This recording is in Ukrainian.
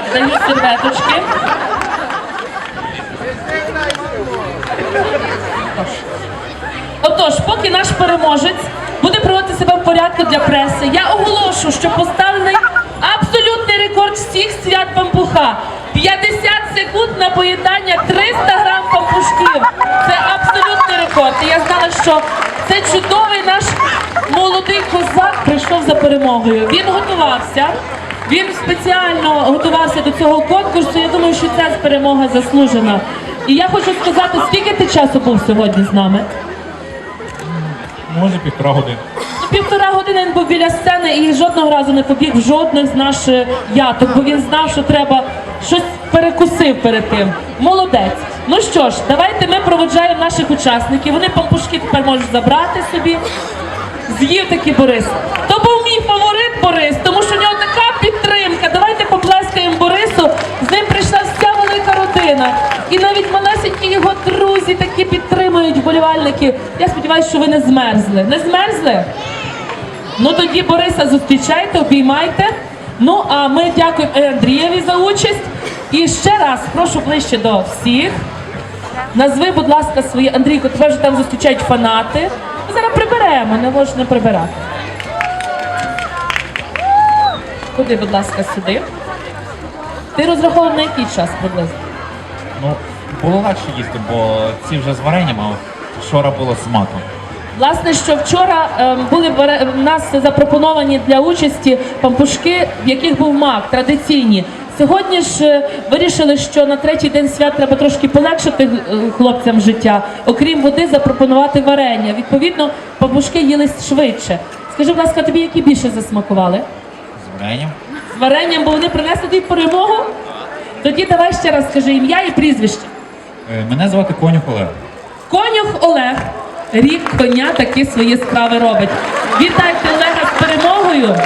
карточки. Отож, поки наш переможець буде проводити себе в порядку для преси, я оголошу, що поставлений абсолютний рекорд всіх свят пампуха. 50 секунд на поїдання 300 грам пампушків. Це абсолютний рекорд. І я знала, що це чудовий наш молодий козак прийшов за перемогою. Він готувався. Він спеціально готувався до цього конкурсу. Я думаю, що ця перемога заслужена. І я хочу сказати, скільки ти часу був сьогодні з нами? Може півтора години. Півтора години він був біля сцени і жодного разу не побіг в жодних з наших яток, бо він знав, що треба щось перекусив перед тим. Молодець. Ну що ж, давайте ми проведжаємо наших учасників. Вони пампушки тепер можуть забрати собі. З'їв таки Борис. То був мій фаворит Борис, тому що І навіть малесенькі його друзі такі підтримують вболівальники. Я сподіваюся, що ви не змерзли. Не змерзли? Ну тоді Бориса зустрічайте, обіймайте. Ну а ми дякуємо Андрієві за участь. І ще раз прошу ближче до всіх. Назви, будь ласка, свої Андрійко, тебе вже там зустрічають фанати. Ми зараз приберемо, не можна прибирати. Куди, будь ласка, сюди. Ти розраховував на який час приблизно? Ну, було легше їсти, бо ці вже з варенням, а вчора було з маком. Власне, що вчора ем, були бере- в нас запропоновані для участі пампушки, в яких був мак, традиційні. Сьогодні ж е, вирішили, що на третій день свят треба трошки полегшити е, хлопцям життя. Окрім води, запропонувати варення. Відповідно, пампушки їли швидше. Скажи, будь ласка, тобі які більше засмакували? З варенням. З варенням, бо вони принесли тобі перемогу? Тоді давай ще раз скажи ім'я і прізвище. Е, Мене звати Конюх Олег. Конюх Олег. Рік коня такі свої справи робить. Вітайте Олега з перемогою.